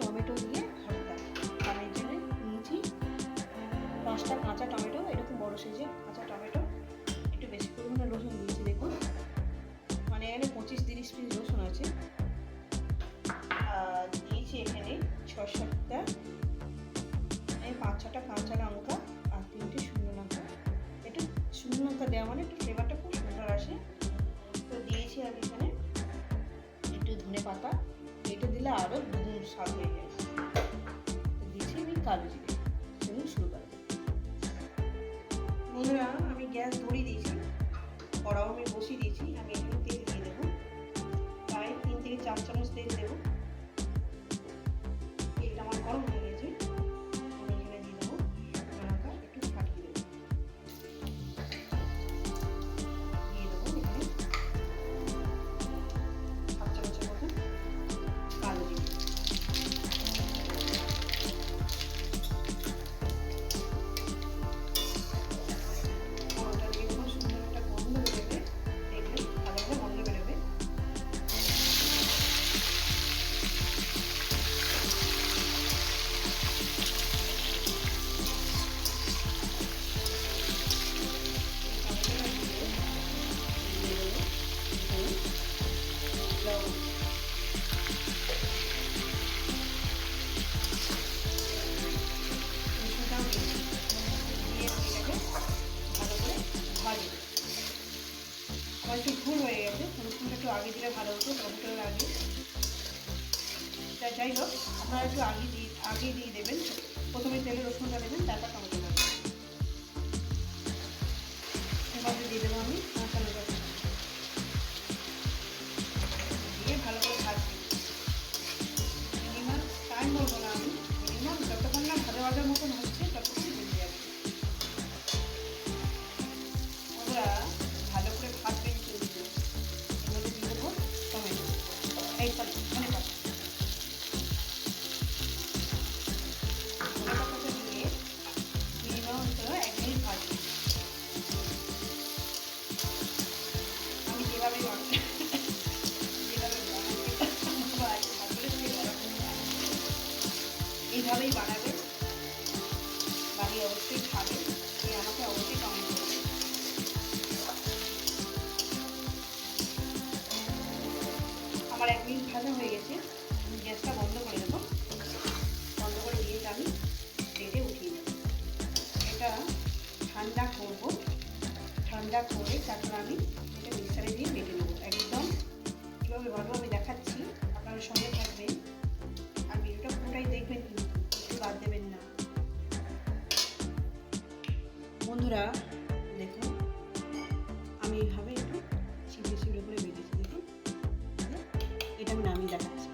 Tomato দিয়ে ভর্তা এর জন্য নিয়েছি পাঁচটা কাঁচা টমেটো, এরকম বড় সাইজের কাঁচা টমেটো, একটু বেশি পরিমাণে রসুন দিয়েছি, দেখুন। মানে এখানে পঁচিশ তিরিশ পিস রসুন আছে। আর দিয়েছি এখানে ছ সাতটা এই পাঁচ ছটা কাঁচা লঙ্কা আর তিনটে শুকনো লঙ্কা। একটু শুকনো লঙ্কা দেওয়া মানে একটু ফ্লেভারটা খুব সুন্দর আসে। তো দিয়েছি আর এখানে একটু ধনে পাতা দিলে আরও দুগুণ স্বাদ হয়ে যায়। দিচ্ছি আমি কালো জিরে চলুন শুরু করা বন্ধুরা, আমি গ্যাস ধরিয়ে দিয়েছি। কড়াও আমি বসিয়ে দিয়েছি। আমি এখানে তেল দিয়ে দেবো। প্রায় তিন থেকে চার চামচ তেল আমার একটু ভুল হয়ে গেছে রসুনটা একটু আগে দিলে ভালো হতো টমেটোর আগে। তা যাই হোক, আপনারা একটু আগে দিয়ে আগে দিয়ে দেবেন। প্রথমে তেলে রসুনটা দেবেন, তারপর টমেটো দেবেন। এবার দিয়ে দেবো আমি কুচি। দিয়ে ভালো করে ভাজছি মিনিমাম টাইম বলব না আমি। মিনিমাম যতক্ষণ না ভাজা ভাজার মতন হচ্ছে এইভাবেই বানাবেন বাড়ি অবশ্যই খাবে। এই আমাকে অবশ্যই কমেন্ট করবে আমার এক মিনিট ভাজা হয়ে গেছে। গ্যাসটা বন্ধ করে দেবো। বন্ধ করে দিয়ে আমি প্লেটে উঠিয়ে দেবো এটা ঠান্ডা করব। ঠান্ডা করে তারপর আমি মিক্সারে দিয়ে বেটে নেব একদম। কীভাবে বানাবো আমি দেখাচ্ছি, আপনারা সঙ্গে থাকবেন। আর ভিডিওটা পুরোটাই দেখবেন কিন্তু বাদ দেবেন না। বন্ধুরা, দেখুন, আমি এইভাবে একটু ছিপড়ে ছিপড়ে করে বেটেছি দেখুন। এটা আমি নামিয়ে দেখাচ্ছি।